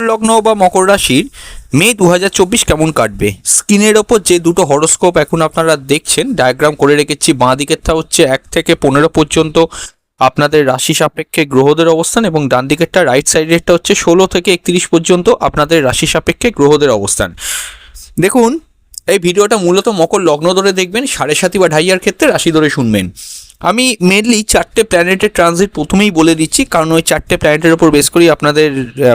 লগ্ন বা মকর রাশির মে দু হাজার চব্বিশ কেমন কাটবে? স্ক্রিনের ওপর যে দুটো হরোস্কোপ এখন আপনারা দেখছেন, ডায়াগ্রাম করে রেখেছি, বাঁ দিকেরটা হচ্ছে এক থেকে পনেরো পর্যন্ত। আপনাদের রাশি সাপেক্ষে গ্রহদের অবস্থান এবং ডান দিকেরটা রাইট সাইডেরটা হচ্ছে ষোলো থেকে একত্রিশ পর্যন্ত আপনাদের রাশি সাপেক্ষে গ্রহদের অবস্থান। দেখুন, এই ভিডিওটা মূলত মকর লগ্ন ধরে দেখবেন, সাড়ে সাতি বা ঢাইয়ার ক্ষেত্রে রাশি ধরে শুনবেন। আমি মেনলি চারটে প্ল্যানেটের ট্রানজিট প্রথমেই বলে দিচ্ছি, কারণ ওই চারটে প্ল্যানেটের উপর বেস করেই আপনাদের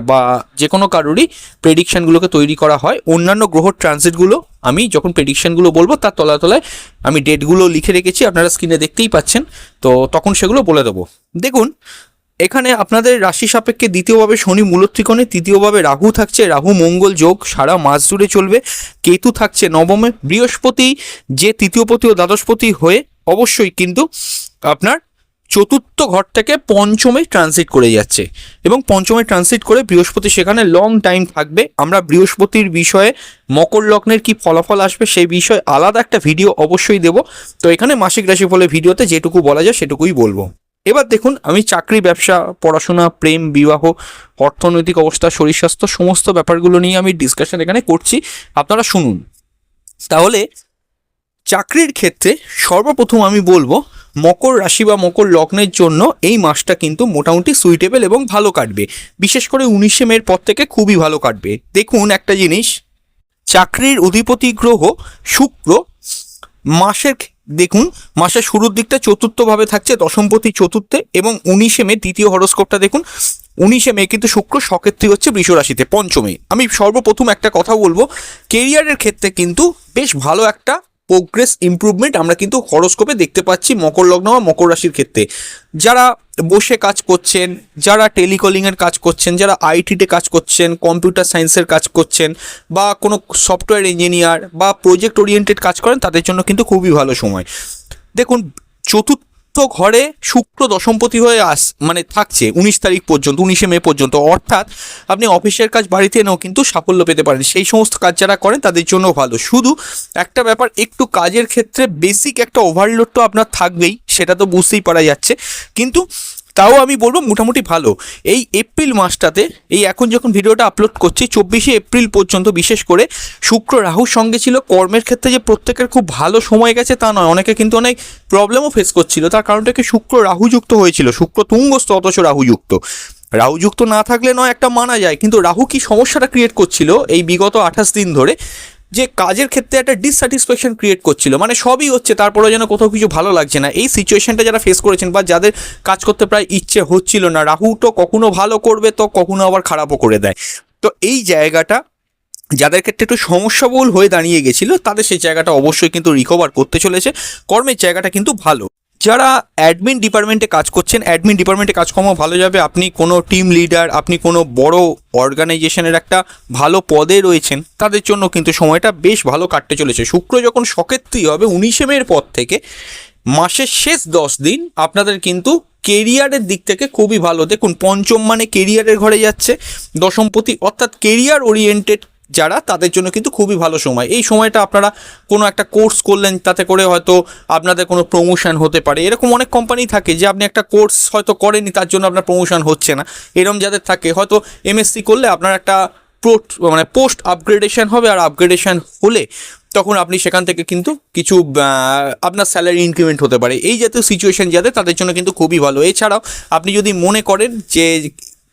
বা যে কোনো কারোরই প্রেডিকশনগুলোকে তৈরি করা হয়। অন্যান্য গ্রহর ট্রানজিটগুলো আমি যখন প্রেডিকশানগুলো বলব, তার তলায় তলায় আমি ডেটগুলো লিখে রেখেছি, আপনারা স্ক্রিনে দেখতেই পাচ্ছেন। তো তখন সেগুলো বলে দেবো। দেখুন, এখানে আপনাদের রাশি সাপেক্ষে দ্বিতীয়ভাবে শনি মূলত্রিকোণে, তৃতীয়ভাবে রাহু থাকছে, রাহু, মঙ্গল, যোগ, সারা মাস জুড়ে চলবে। কেতু থাকছে নবমে, বৃহস্পতি যে তৃতীয়পতি ও দ্বাদশপতি হয়ে অবশ্যই কিন্তু আপনার চতুর্থ ঘর থেকে পঞ্চমে ট্রানজিট করে যাচ্ছে। এবং পঞ্চমে ট্রানজিট করে বৃহস্পতি সেখানে লং টাইম থাকবে। আমরা বৃহস্পতির বিষয়ে মকর লগ্নের কি ফলাফল আসবে সেই বিষয়ে আলাদা একটা ভিডিও অবশ্যই দেব। তো এখানে মাসিক রাশিফলের ভিডিওতে যেটুকু বলা যায় সেটুকুই বলব। এবার দেখুন, আমি চাকরি, ব্যবসা, পড়াশোনা, প্রেম, বিবাহ, অর্থনৈতিক অবস্থা, শরীর স্বাস্থ্য, সমস্ত ব্যাপারগুলো নিয়ে আমি ডিসকাশন এখানে করছি। আপনারা শুনুন। তাহলে চাকরির ক্ষেত্রে সর্বপ্রথম আমি বলব, মকর রাশি বা মকর লগ্নের জন্য এই মাসটা কিন্তু মোটামুটি সুইটেবল এবং ভালো কাটবে। বিশেষ করে উনিশে মের পর থেকে খুবই ভালো কাটবে। দেখুন একটা জিনিস, চাকরির অধিপতি গ্রহ শুক্র মাসের দেখুন, মাসের শুরুর দিকটা চতুর্থভাবে থাকছে দশমপতি চতুর্থে এবং উনিশে মে দ্বিতীয় হরস্কোপটা দেখুন, উনিশে মে কিন্তু শুক্র সকেত্রী হচ্ছে বৃষ রাশিতে, পঞ্চমে। আমি সর্বপ্রথম একটা কথা বলব কেরিয়ারের ক্ষেত্রে কিন্তু বেশ ভালো একটা প্রোগ্রেস ইম্প্রুভমেন্ট আমরা কিন্তু হরস্কোপে দেখতে পাচ্ছি মকর লগ্ন বা মকর রাশির ক্ষেত্রে। যারা বসে কাজ করছেন, যারা টেলিকলিংয়ের কাজ করছেন, যারা আইটিতে কাজ করছেন কম্পিউটার সায়েন্সের কাজ করছেন বা কোনো সফটওয়্যার ইঞ্জিনিয়ার বা প্রজেক্ট ওরিয়েন্টেড কাজ করেন, তাদের জন্য কিন্তু খুবই ভালো সময়। দেখুন, চতুর্থ ঘরে শুক্র দশমপতি হয়ে আস মানে থাকছে, উনিশ তারিখ পর্যন্ত, উনিশে মে পর্যন্ত। অর্থাৎ আপনি অফিসের কাজ বাড়িতে এনেও কিন্তু সাফল্য পেতে পারেন। সেই সমস্ত কাজ যারা করেন, তাদের জন্য ভালো। শুধু একটা ব্যাপার, একটু কাজের ক্ষেত্রে বেসিক একটা ওভারলোড তো আপনার থাকবেই, সেটা তো বুঝতেই পারা যাচ্ছে। কিন্তু তাও আমি বলব মোটামুটি ভালো। এই এপ্রিল মাসটাতে, এই এখন যখন ভিডিওটা আপলোড করছি, চব্বিশে এপ্রিল পর্যন্ত বিশেষ করে শুক্র রাহুর সঙ্গে ছিল, কর্মের ক্ষেত্রে যে প্রত্যেকের খুব ভালো সময় গেছে তা নয়, অনেকে কিন্তু অনেক প্রবলেমও ফেস করছিল। তার কারণটা কি শুক্র রাহুযুক্ত হয়েছিল, শুক্র তুঙ্গস্থ অথচ রাহুযুক্ত। রাহুযুক্ত না থাকলে নয়, একটা মানা যায়। কিন্তু রাহু কি সমস্যাটা ক্রিয়েট করছিল, এই বিগত আঠাশ দিন ধরে যে কাজের ক্ষেত্রে একটা ডিসস্যাটিসফ্যাকশন ক্রিয়েট করছিল। মানে সবই হচ্ছে তারপরে যেন কোথাও কিছু ভালো লাগছে না। এই সিচুয়েশনটা যারা ফেস করেছেন বা যাদের কাজ করতে প্রায় ইচ্ছে হচ্ছিল না, রাহু তো কখনো ভালো করবে তো কখনো আবার খারাপও করে দেয়। তো এই জায়গাটা যাদের ক্ষেত্রে একটু সমস্যাবহুল হয়ে দাঁড়িয়ে গেছিল, তাদের সেই জায়গাটা অবশ্যই কিন্তু রিকভার করতে চলেছে। কর্মের জায়গাটা কিন্তু ভালো। যারা অ্যাডমিন ডিপার্টমেন্টে কাজ করছেন অ্যাডমিন ডিপার্টমেন্টে কাজকর্ম ভালো যাবে, আপনি কোনো টিম লিডার আপনি কোনো বড় অর্গানাইজেশনের একটা ভালো পদে রয়েছেন, তাদের জন্য কিন্তু সময়টা বেশ ভালো কাটতে চলেছে। শুক্র যখন সকেত্রী হবে, উনিশে মের পর থেকে মাসের শেষ দশ দিন আপনাদের কিন্তু কেরিয়ারের দিক থেকে খুবই ভালো। দেখুন, পঞ্চম মানে কেরিয়ারের ঘরে যাচ্ছে, দশমপতি অর্থাৎ কেরিয়ার ওরিয়েন্টেড যারা, তাদের জন্য কিন্তু খুবই ভালো সময়। এই সময়টা আপনারা কোনো একটা কোর্স করলেন, তাতে করে হয়তো আপনাদের কোনো প্রমোশন হতে পারে। এরকম অনেক কোম্পানি থাকে যে আপনি একটা কোর্স হয়তো করেনি তার জন্য আপনার প্রমোশন হচ্ছে না। এরকম যাদের থাকে, হয়তো এমএসসি করলে আপনার একটা পোস্ট মানে পোস্ট আপগ্রেডেশন হবে, আর আপগ্রেডেশন হলে তখন আপনি সেখান থেকে কিন্তু কিছু আপনার স্যালারি ইনক্রিমেন্ট হতে পারে। এই জাতীয় সিচুয়েশন যাদের, তাদের জন্য কিন্তু খুবই ভালো। এছাড়াও আপনি যদি মনে করেন যে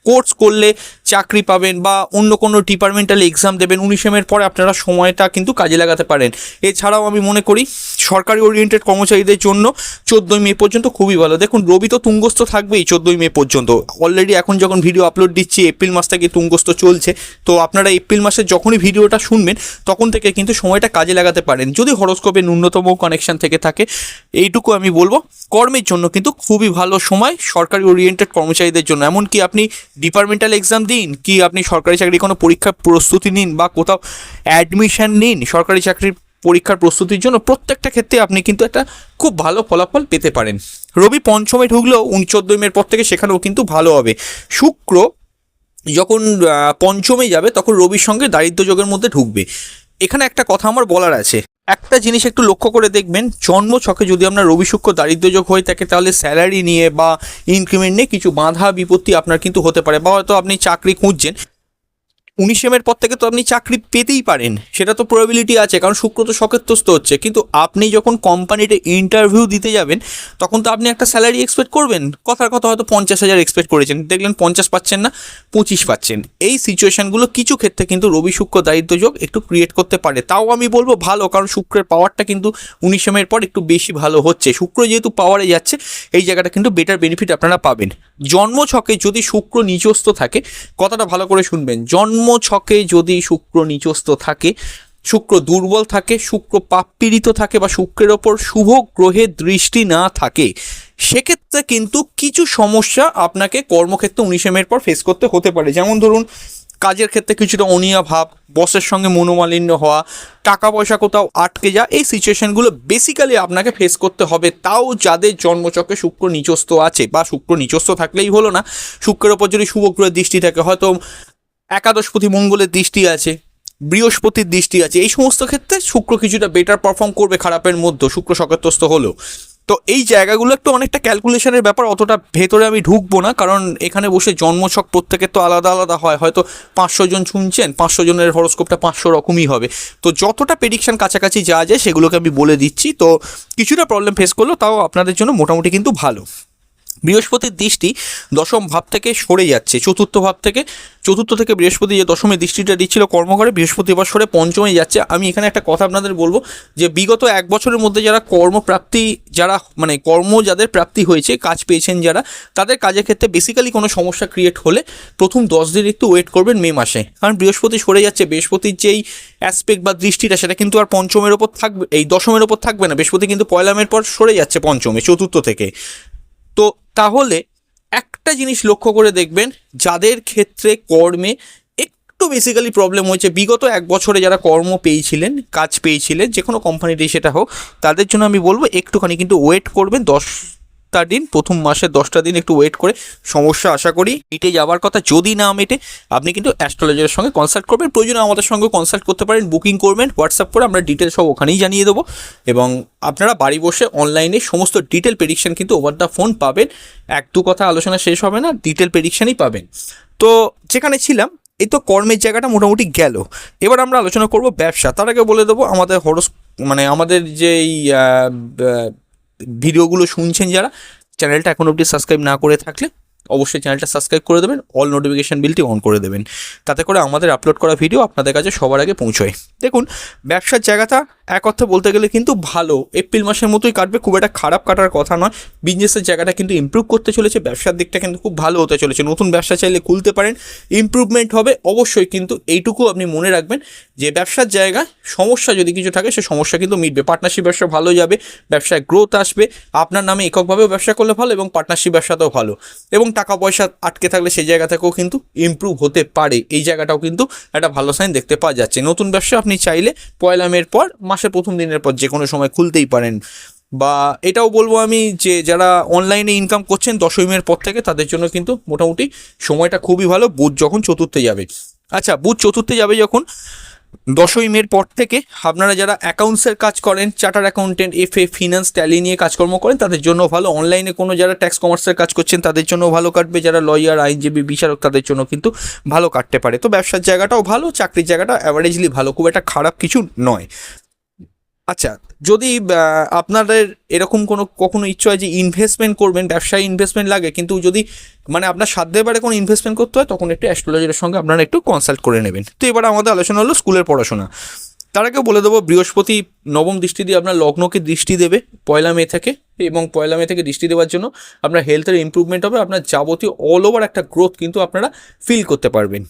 কোর্স করলে চাকরি পাবেন বা অন্য কোনো ডিপার্টমেন্টাল এক্সাম দেবেন উনিশেমের পরে আপনারা সময়টা কিন্তু কাজে লাগাতে পারেন। এছাড়াও আমি মনে করি, সরকারি ওরিয়েন্টেড কর্মচারীদের জন্য চোদ্দোই মে পর্যন্ত খুবই ভালো। দেখুন, রবি তো তুঙ্গস্থ থাকবেই চোদ্দোই মে পর্যন্ত। অলরেডি এখন যখন ভিডিও আপলোড দিচ্ছি এপ্রিল মাস থেকে তুঙ্গস্থ চলছে। তো আপনারা এপ্রিল মাসে যখনই ভিডিওটা শুনবেন, তখন থেকে কিন্তু সময়টা কাজে লাগাতে পারেন। যদি হরস্কোপে ন্যূনতম কানেকশন থেকে থাকে, এইটুকু আমি বলব, কর্মের জন্য কিন্তু খুবই ভালো সময় সরকারি ওরিয়েন্টেড কর্মচারীদের জন্য। এমনকি আপনি ডিপার্টমেন্টাল এক্সাম দিন কি আপনি সরকারি চাকরি কোনো পরীক্ষার প্রস্তুতি নিন বা কোথাও অ্যাডমিশন নিন? সরকারি চাকরির পরীক্ষার প্রস্তুতির জন্য প্রত্যেকটা ক্ষেত্রে আপনি কিন্তু একটা খুব ভালো ফলাফল পেতে পারেন। রবি পঞ্চমে ঢুকলেও উন চোদ্দোই মের পর থেকে সেখানেও কিন্তু ভালো হবে। শুক্র যখন পঞ্চমে যাবে তখন রবির সঙ্গে দারিদ্র যোগের মধ্যে ঢুকবে। এখানে একটা কথা আমার বলার আছে। একটা জিনিস একটু লক্ষ্য করে দেখবেন, জন্ম ছকে যদি আপনার রবি, শুক্র, দারিদ্র যোগ হয়ে থাকে, তাহলে স্যালারি নিয়ে বা ইনক্রিমেন্ট নিয়ে কিছু বাধা বিপত্তি আপনার কিন্তু হতে পারে বা হয়তো আপনি চাকরি খুঁজছেন। উনিশ এর পর থেকে তো আপনি চাকরি পেতেই পারেন। সেটা তো প্রবাবিলিটি আছে, কারণ শুক্র তো শকেত্রস্ত হচ্ছে। কিন্তু আপনি যখন কোম্পানিতে ইন্টারভিউ দিতে যাবেন, তখন তো আপনি একটা স্যালারি এক্সপেক্ট করবেন। কথার কথা হয়তো পঞ্চাশ হাজার এক্সপেক্ট করেছেন। দেখলেন পঞ্চাশ পাচ্ছেন না, পঁচিশ পাচ্ছেন। এই সিচুয়েশনগুলো কিছু ক্ষেত্রে কিন্তু রবি শুক্র দারিদ্র যোগ একটু ক্রিয়েট করতে পারে। তাও আমি বলব ভালো, কারণ শুক্রের পাওয়ারটা কিন্তু উনিশ এর পর একটু বেশি ভালো হচ্ছে। শুক্র যেহেতু পাওয়ারে যাচ্ছে, এই জায়গাটা কিন্তু বেটার বেনিফিট আপনারা পাবেন। জন্ম ছকে যদি শুক্র নিচস্থ থাকে, কথাটা ভালো করে শুনবেন। জন্ম ছকে যদি শুক্র নিচস্থ থাকে, শুক্র দুর্বল থাকে, শুক্র পাপপীড়িত থাকে বা শুক্রের ওপর শুভ গ্রহের দৃষ্টি না থাকে, সেক্ষেত্রে কিন্তু কিছু সমস্যা আপনাকে কর্মক্ষেত্রে উনিশে মের পর ফেস করতে হতে পারে। যেমন ধরুন, কাজের ক্ষেত্রে কিছুটা অনীহা ভাব বসের সঙ্গে মনোমালিন্য হওয়া, টাকা পয়সা কোথাও আটকে যা এই সিচুয়েশনগুলো বেসিক্যালি আপনাকে ফেস করতে হবে। তাও যাদের জন্মচক্রে শুক্র নিচস্থ আছে বা শুক্র নিচস্থ থাকলেই হলো না, শুক্রের ওপর যদি শুভ গ্রহের দৃষ্টি থাকে, হয়তো একাদশপতি মঙ্গলের দৃষ্টি আছে, বৃহস্পতির দৃষ্টি আছে, এই সমস্ত ক্ষেত্রে শুক্র কিছুটা বেটার পারফর্ম করবে খারাপের মধ্যে, শুক্র সকেতস্থ হলেও। তো এই জায়গাগুলো একটু অনেকটা ক্যালকুলেশনের ব্যাপার, অতটা ভেতরে আমি ঢুকবো না, কারণ এখানে বসে জন্মছক প্রত্যেকের তো আলাদা আলাদা হয়, হয়তো পাঁচশো জন শুনছেন, পাঁচশো জনের হরস্কোপটা পাঁচশো রকমই হবে। তো যতটা প্রেডিকশন কাছাকাছি যাওয়া যায়, সেগুলোকে আমি বলে দিচ্ছি। তো কিছুটা প্রবলেম ফেস করল তাও আপনাদের জন্য মোটামুটি কিন্তু ভালো। বৃহস্পতির দৃষ্টি দশম ভাব থেকে সরে যাচ্ছে। চতুর্থ ভাব থেকে, চতুর্থ থেকে বৃহস্পতি যে দশমের দৃষ্টিটা দিচ্ছিল কর্মঘরে, বৃহস্পতি এবার সরে পঞ্চমে যাচ্ছে। আমি এখানে একটা কথা আপনাদের বলব যে, বিগত এক বছরের মধ্যে যারা কর্মপ্রাপ্তি, যারা মানে কর্ম যাদের প্রাপ্তি হয়েছে, কাজ পেয়েছেন যারা, তাদের কাজের ক্ষেত্রে বেসিক্যালি কোনো সমস্যা ক্রিয়েট হলে প্রথম দশ দিন একটু ওয়েট করবেন মে মাসে। কারণ বৃহস্পতি সরে যাচ্ছে, বৃহস্পতির যেই অ্যাসপেক্ট বা দৃষ্টিটা, সেটা কিন্তু আর পঞ্চমের ওপর থাকবে, এই দশমের ওপর থাকবে না। বৃহস্পতি কিন্তু পয়লামের পর সরে যাচ্ছে পঞ্চমে, চতুর্থ থেকে। তো তাহলে একটা জিনিস লক্ষ্য করে দেখবেন, যাদের ক্ষেত্রে কর্মে একটু বেসিক্যালি প্রবলেম হয়েছে, বিগত এক বছরে যারা কর্ম পেয়েছিলেন, কাজ পেয়েছিলেন যে কোনো কোম্পানিতেই সেটা হোক, তাদের জন্য আমি বলব একটুখানি কিন্তু ওয়েট করবেন দশটা দিন, প্রথম মাসের দশটা দিন একটু ওয়েট করে। সমস্যা আশা করি মিটে যাওয়ার কথা যদি না মেটে, আপনি কিন্তু অ্যাস্ট্রোলজারের সঙ্গে কনসাল্ট করবেন। প্রয়োজনে আমাদের সঙ্গে কনসাল্ট করতে পারেন বুকিং করবেন হোয়াটসঅ্যাপ করে আমরা ডিটেলস সব ওখানেই জানিয়ে দেবো। এবং আপনারা বাড়ি বসে অনলাইনে সমস্ত ডিটেল প্রেডিকশন কিন্তু ওভার দ্য ফোন পাবেন। এক দু কথা আলোচনা শেষ হবে না ডিটেল প্রেডিকশনই পাবেন। তো যেখানে ছিলাম এই তো কর্মের জায়গাটা মোটামুটি গেল। এবার আমরা আলোচনা করব ব্যবসা। তার আগে বলে দেবো, আমাদের হরস মানে আমাদের যেই ভিডিওগুলো শুনছেন যারা, চ্যানেলটা এখন অবধি সাবস্ক্রাইব না করে থাকলে অবশ্যই চ্যানেলটা সাবস্ক্রাইব করে দেবেন অল নোটিফিকেশান বিলটি অন করে দেবেন। তাতে করে আমাদের আপলোড করা ভিডিও আপনাদের কাছে সবার আগে পৌঁছয়। দেখুন, ব্যবসার জায়গাটা এক অর্থে বলতে গেলে কিন্তু ভালো। এপ্রিল মাসের মতোই কাটবে, খুব একটা খারাপ কাটার কথা নয়। বিজনেসের জায়গাটা কিন্তু ইমপ্রুভ করতে চলেছে, ব্যবসার দিকটা কিন্তু খুব ভালো হতে চলেছে। নতুন ব্যবসা চাইলে খুলতে পারেন ইমপ্রুভমেন্ট হবে অবশ্যই, কিন্তু এইটুকু আপনি মনে রাখবেন যে ব্যবসার জায়গায় সমস্যা যদি কিছু থাকে, সে সমস্যা কিন্তু মিটবে। পার্টনারশিপ ব্যবসা ভালো যাবে, ব্যবসায় গ্রোথ আসবে, আপনার নামে এককভাবেও ব্যবসা করলে ভালো এবং পার্টনারশিপ ব্যবসাতেও ভালো। এবং টাকা পয়সা আটকে থাকলে সেই জায়গা থেকেও কিন্তু ইমপ্রুভ হতে পারে। এই জায়গাটাও কিন্তু একটা ভালো সাইন দেখতে পাওয়া যাচ্ছে। নতুন ব্যবসা আপনি চাইলে পয়লা মের পর মাসের প্রথম দিনের পর যে কোনো সময় খুলতেই পারেন। বা এটাও বলব আমি যে যারা অনলাইনে ইনকাম করছেন দশমীর পর থেকে তাদের জন্য কিন্তু মোটামুটি সময়টা খুবই ভালো। বুধ যখন চতুর্থে যাবে। আচ্ছা বুধ চতুর্থে যাবে যখন দশই মের পর থেকে আপনারা যারা অ্যাকাউন্টসের কাজ করেন charter accountant F A finance Tally নিয়ে কাজকর্ম করেন, তাদের জন্য ভালো। অনলাইনে কোনো যারা ট্যাক্স কমার্সের কাজ করছেন, তাদের জন্য ভালো কাটবে। যারা লয়ার আইনজীবী, বিচারক, তাদের জন্য কিন্তু ভালো কাটতে পারে। তো ব্যবসার জায়গাটাও ভালো, চাকরির জায়গাটা অ্যাভারেজলি ভালো। খুব একটা খারাপ কিছু নয়। আচ্ছা যদি আপনাদের এরকম কোনো, কখনো ইচ্ছা হয় যে ইনভেস্টমেন্ট করবেন, ব্যবসায় ইনভেস্টমেন্ট লাগে, কিন্তু যদি মানে আপনার সাধ্যের বারে কোনো ইনভেস্টমেন্ট করতে হয়, তখন একটু অ্যাস্ট্রোলজির সঙ্গে আপনারা একটু কনসাল্ট করে নেবেন। তো এবার আমাদের আলোচনা হলো স্কুলের পড়াশোনা। তার আগে বলে দেবো, বৃহস্পতি নবম দৃষ্টি দিয়ে আপনার লগ্নকে দৃষ্টি দেবে, পয়লা মে থেকে, এবং পয়লা মে থেকে দৃষ্টি দেওয়ার জন্য আপনার হেলথের ইমপ্রুভমেন্ট হবে, আপনার যাবতীয় অল ওভার একটা গ্রোথ কিন্তু আপনারা ফিল করতে পারবেন।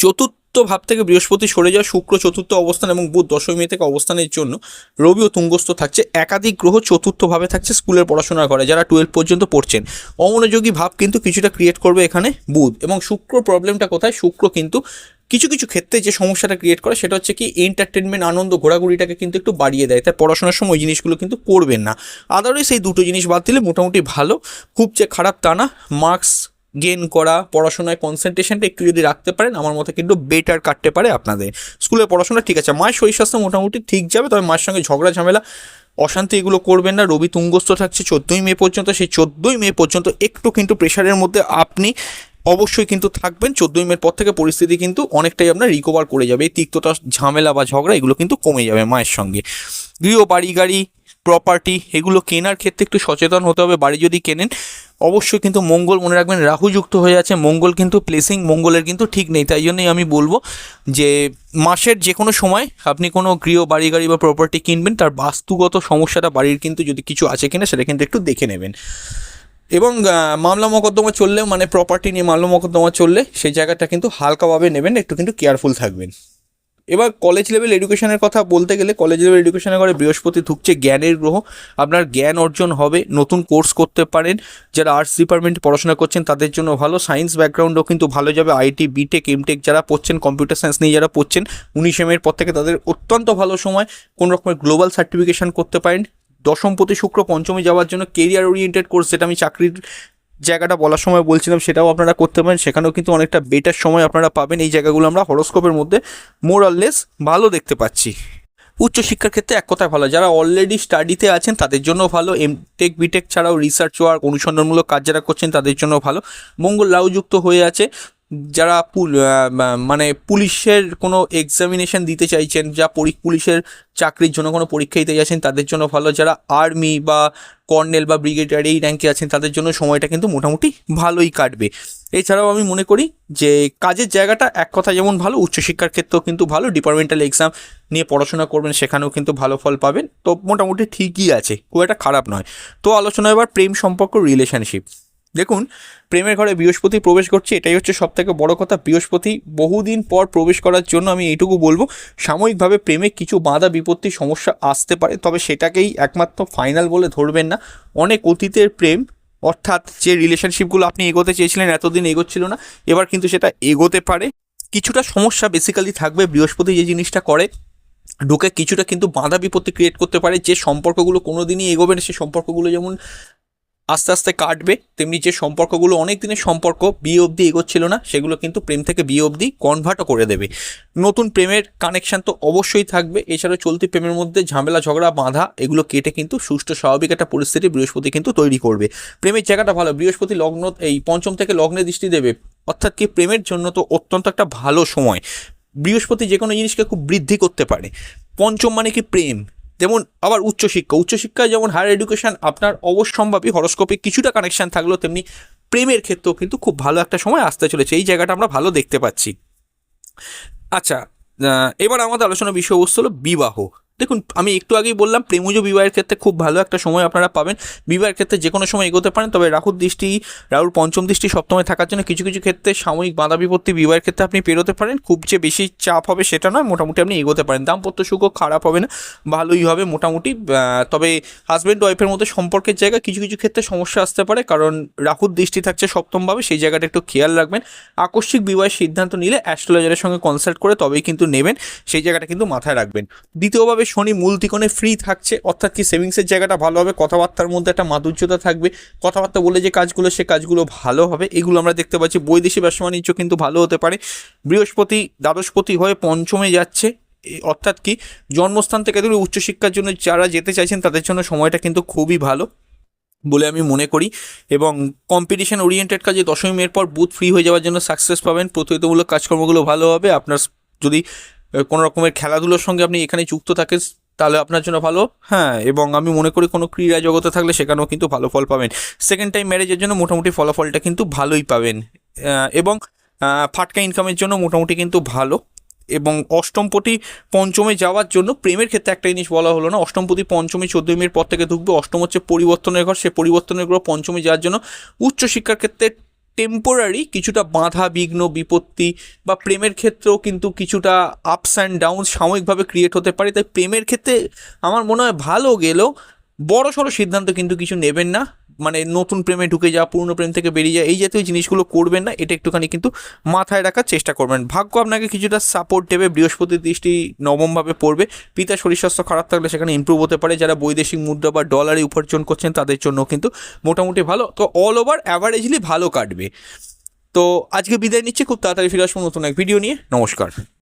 চতুর্থ ভাব থেকে বৃহস্পতি সরে যাওয়া শুক্র চতুর্থ অবস্থান এবং বুধ দশমী থেকে অবস্থানের জন্য রবিও তুঙ্গস্থ থাকছে। একাধিক গ্রহ চতুর্থ ভাবে থাকছে স্কুলের পড়াশোনা করে যারা টুয়েলভ পর্যন্ত পড়ছেন। অমনোযোগী ভাব কিন্তু কিছুটা ক্রিয়েট করবে এখানে বুধ এবং শুক্র প্রবলেমটা কোথায়? শুক্র কিন্তু কিছু কিছু ক্ষেত্রে যে সমস্যাটা ক্রিয়েট করে সেটা হচ্ছে কি এন্টারটেনমেন্ট আনন্দ, ঘোরাঘুরিটাকে কিন্তু একটু বাড়িয়ে দেয়। তাই পড়াশোনার সময় জিনিসগুলো কিন্তু করবেন না। আদারওয়াইজ এই দুটো জিনিস বাদ দিলে মোটামুটি ভালো। খুব যে খারাপ তা না। মার্কস গেন করা পড়াশোনায় কনসেন্ট্রেশনটা একটু যদি রাখতে পারেন, আমার মতে কিন্তু বেটার কাটতে পারে আপনাদের। স্কুলের পড়াশোনা ঠিক আছে, মায়ের শরীর স্বাস্থ্য মোটামুটি ঠিক যাবে, তবে মায়ের সঙ্গে ঝগড়া, ঝামেলা, অশান্তি এগুলো করবেন না। রবি তুঙ্গস্থ থাকছে চোদ্দোই মে পর্যন্ত, সেই চোদ্দোই মে পর্যন্ত একটু কিন্তু প্রেশারের মধ্যে আপনি অবশ্যই কিন্তু থাকবেন। চোদ্দোই মের পর থেকে পরিস্থিতি কিন্তু অনেকটাই আপনার রিকভার করে যাবে। এই তিক্ততা, ঝামেলা বা ঝগড়া এগুলো কিন্তু কমে যাবে মায়ের সঙ্গে। গৃহ, বাড়ি, গাড়ি প্রপার্টি এগুলো কেনার ক্ষেত্রে একটু সচেতন হতে হবে। বাড়ি যদি কেনেন অবশ্যই কিন্তু মঙ্গল মনে রাখবেন, রাহু যুক্ত হয়ে আছে, মঙ্গল কিন্তু প্লেসিং মঙ্গলের কিন্তু ঠিক নেই, তাই জন্যই আমি বলব যে মাসের যে কোনো সময় আপনি কোনো গৃহ, বাড়ি গাড়ি বা প্রপার্টি কিনবেন, তার বাস্তুগত সমস্যাটা বাড়ির কিন্তু যদি কিছু আছে কিনা সেটা কিন্তু একটু দেখে নেবেন। এবং মামলা মোকদ্দমা চললেও মানে প্রপার্টি নিয়ে মামলা মোকদ্দমা চললে সেই জায়গাটা কিন্তু হালকাভাবে নেবেন, একটু কিন্তু কেয়ারফুল থাকবেন। এবার কলেজ লেভেল এডুকেশনের কথা বলতে গেলে কলেজ লেভেল এডুকেশনের ঘরে বৃহস্পতি ঢুকছে জ্ঞানের গ্রহ। আপনার জ্ঞান অর্জন হবে, নতুন কোর্স করতে পারেন। যারা আর্টস ডিপার্টমেন্টে পড়াশোনা করছেন তাদের জন্য ভালো। সায়েন্স ব্যাকগ্রাউন্ডও কিন্তু ভালো যাবে। আইটি বিটেক এমটেক যারা পড়ছেন কম্পিউটার সায়েন্স নিয়ে যারা পড়ছেন, উনিশ এর পর থেকে তাদের অত্যন্ত ভালো সময়। কোন রকমের গ্লোবাল সার্টিফিকেশন করতে পারেন। দশমপতি শুক্র পঞ্চমে যাওয়ার জন্য কেরিয়ার ওরিয়েন্টেড কোর্স যেটা আমি চাকরির জায়গাটা বলার সময় বলছিলাম, সেটাও আপনারা করতে পারেন। সেখানেও কিন্তু অনেকটা বেটার সময় আপনারা পাবেন। এই জায়গাগুলো আমরা হরস্কোপের মধ্যে মোর লেস ভালো দেখতে পাচ্ছি। উচ্চশিক্ষার ক্ষেত্রে এক কথায় ভালো। যারা অলরেডি স্টাডিতে আছেন, তাদের জন্য ভালো। এম টেক বিটেক ছাড়াও রিসার্চ ওয়ার্ক অনুসন্ধানমূলক কাজ যারা করছেন, তাদের জন্য ভালো। মঙ্গল লাউযুক্ত হয়ে আছে। যারা মানে পুলিশের কোনো এক্সামিনেশন দিতে চাইছেন, যা পুলিশের চাকরির জন্য কোনো পরীক্ষা দিতে যাচ্ছেন, তাদের জন্য ভালো। যারা আর্মি বা কর্নেল বা ব্রিগেডিয়ার এই র্যাঙ্কে আছেন, তাদের জন্য সময়টা কিন্তু মোটামুটি ভালোই কাটবে। এছাড়াও আমি মনে করি যে কাজের জায়গাটা এক কথা যেমন ভালো, উচ্চশিক্ষার ক্ষেত্রেও কিন্তু ভালো ডিপার্টমেন্টাল এক্সাম নিয়ে পড়াশোনা করবেন, সেখানেও কিন্তু ভালো ফল পাবেন। তো মোটামুটি ঠিকই আছে, খুব একটা খারাপ নয়। তো আলোচনা এবার প্রেম সম্পর্ক রিলেশনশিপ দেখুন, প্রেমের ঘরে বৃহস্পতি প্রবেশ করছে, এটাই হচ্ছে সব থেকে বড় কথা। বৃহস্পতি বহুদিন পর প্রবেশ করার জন্য আমি এইটুকু বলব, সাময়িকভাবে প্রেমে কিছু বাধা, বিপত্তি, সমস্যা আসতে পারে, তবে সেটাকেই একমাত্র ফাইনাল বলে ধরবেন না। অনেক অতীতের প্রেম, অর্থাৎ যে রিলেশনশিপগুলো আপনি এগোতে চেয়েছিলেন, এতদিন এগোচ্ছিল না, এবার কিন্তু সেটা এগোতে পারে। কিছুটা সমস্যা বেসিক্যালি থাকবে, বৃহস্পতি যে জিনিসটা করে, ঢুকে কিছুটা কিন্তু বাধা, বিপত্তি ক্রিয়েট করতে পারে। যে সম্পর্কগুলো কোনো দিনই এগোবে না সেই সম্পর্কগুলো যেমন আস্তে আস্তে কাটবে, তেমনি যে সম্পর্কগুলো অনেক দিনের সম্পর্ক বিয়ে অবধি এগোচ্ছিল না, সেগুলো কিন্তু প্রেম থেকে বিয়ে অবধি কনভার্টও করে দেবে। নতুন প্রেমের কানেকশান তো অবশ্যই থাকবে, এছাড়াও চলতি প্রেমের মধ্যে ঝামেলা, ঝগড়া, বাঁধা, এগুলো কেটে কিন্তু সুষ্ঠু, স্বাভাবিক একটা পরিস্থিতি বৃহস্পতি কিন্তু তৈরি করবে। প্রেমের জায়গাটা ভালো, বৃহস্পতি লগ্ন, এই পঞ্চম থেকে লগ্নে দৃষ্টি দেবে, অর্থাৎ কি প্রেমের জন্য তো অত্যন্ত একটা ভালো সময়। বৃহস্পতি যে কোনো জিনিসকে খুব বৃদ্ধি করতে পারে। পঞ্চম মানে কি প্রেম? যেমন আবার উচ্চশিক্ষা, উচ্চশিক্ষায় যেমন হায়ার এডুকেশান আপনার অবশ্যম্ভাবী হরস্কোপে কিছুটা কানেকশান থাকলেও তেমনি প্রেমের ক্ষেত্রেও কিন্তু খুব ভালো একটা সময় আসতে চলেছে। এই জায়গাটা আমরা ভালো দেখতে পাচ্ছি। আচ্ছা এবার আমাদের আলোচনার বিষয়বস্তু হলো বিবাহ। দেখুন, আমি একটু আগেই বললাম, প্রেমজ বিবাহের ক্ষেত্রে খুব ভালো একটা সময় আপনারা পাবেন। বিবাহের ক্ষেত্রে যে কোনো সময় এগোতে পারেন, তবে রাহুর দৃষ্টি, রাহুর পঞ্চম দৃষ্টি সপ্তমে থাকার জন্য কিছু কিছু ক্ষেত্রে সাময়িক বাধা বিপত্তি বিবাহের ক্ষেত্রে আপনি পেরোতে পারেন। খুব যে বেশি চাপ হবে সেটা নয়, মোটামুটি আপনি এগোতে পারেন। দাম্পত্য সুখও খারাপ হবে না, ভালোই হবে মোটামুটি। তবে হাজব্যান্ড ওয়াইফের মধ্যে সম্পর্কের জায়গায় কিছু কিছু ক্ষেত্রে সমস্যা আসতে পারে, কারণ রাহুর দৃষ্টি থাকছে সপ্তমভাবে, সেই জায়গাটা একটু খেয়াল রাখবেন। আকস্মিক বিবাহের সিদ্ধান্ত নিলে অ্যাস্ট্রোলজারের সঙ্গে কনসাল্ট করে তবেই কিন্তু নেবেন, সেই জায়গাটা কিন্তু মাথায় রাখবেন। দ্বিতীয়ভাবে শনি মূল ত্রিকোণে ফ্রি থাকছে, অর্থাৎ কি সেভিংসের জায়গাটা ভালো হবে, কথাবার্তার মধ্যে একটা মাধুর্যতা থাকবে। কথাবার্তা বলে যে কাজগুলো, সে কাজগুলো ভালো হবে, এগুলো আমরা দেখতে পাচ্ছি। বৈদেশিক ব্যবসা বাণিজ্য কিন্তু ভালো হতে পারে। বৃহস্পতি, দ্বাদশপতি হয়ে পঞ্চমে যাচ্ছে। অর্থাৎ কি জন্মস্থান থেকে ধরে উচ্চশিক্ষার জন্য যারা যেতে চাইছেন, তাদের জন্য সময়টা কিন্তু খুবই ভালো বলে আমি মনে করি। এবং কম্পিটিশন ওরিয়েন্টেড কাজে দশমী মেয়ের পর বুথ ফ্রি হয়ে যাওয়ার জন্য সাকসেস পাবেন। প্রতিযোগিতামূলক কাজকর্মগুলো ভালো হবে। আপনার যদি কোনো রকমের খেলাধুলোর সঙ্গে আপনি এখানে যুক্ত থাকেন, তাহলে আপনার জন্য ভালো। হ্যাঁ এবং আমি মনে করি কোনো ক্রীড়া জগতে থাকলে সেখানেও কিন্তু ভালো ফল পাবেন। সেকেন্ড টাইম ম্যারেজের জন্য মোটামুটি ফলাফলটা কিন্তু ভালোই পাবেন। এবং ফাটকা ইনকামের জন্য মোটামুটি কিন্তু ভালো। এবং অষ্টমপতি পঞ্চমে যাওয়ার জন্য প্রেমের ক্ষেত্রে একটা জিনিস বলা হলো না অষ্টমপতি পঞ্চমী চোদ্দই মেয়ের পর থেকে ঢুকবে, অষ্টম হচ্ছে পরিবর্তনের ঘর, সে পরিবর্তনের ঘর পঞ্চমে যাওয়ার জন্য উচ্চশিক্ষার ক্ষেত্রে টেম্পোরারি কিছুটা বাধা, বিঘ্ন, বিপত্তি বা প্রেমের ক্ষেত্রেও কিন্তু কিছুটা আপস অ্যান্ড ডাউন সাময়িকভাবে ক্রিয়েট হতে পারে। তাই প্রেমের ক্ষেত্রে আমার মনে হয় ভালো গেলেও বড় সড়ো সিদ্ধান্ত কিন্তু কিছু নেবেন না। মানে নতুন প্রেমে ঢুকে যাওয়া, পুরনো প্রেম থেকে বেরিয়ে যাওয়া, এই জাতীয় জিনিসগুলো করবেন না, এটা একটুখানি কিন্তু মাথায় রাখার চেষ্টা করবেন। ভাগ্য আপনাকে কিছুটা সাপোর্ট দেবে, বৃহস্পতির দৃষ্টি নবমভাবে পড়বে পিতা শরীর স্বাস্থ্য খারাপ থাকলে সেখানে ইমপ্রুভ হতে পারে, যারা বৈদেশিক মুদ্রা বা ডলারে উপার্জন করছেন তাদের জন্য কিন্তু মোটামুটি ভালো। তো অল ওভার অ্যাভারেজলি ভালো কাটবে। তো আজকে বিদায় নিচ্ছি, খুব তাড়াতাড়ি ফিরে আসব নতুন এক ভিডিও নিয়ে। নমস্কার।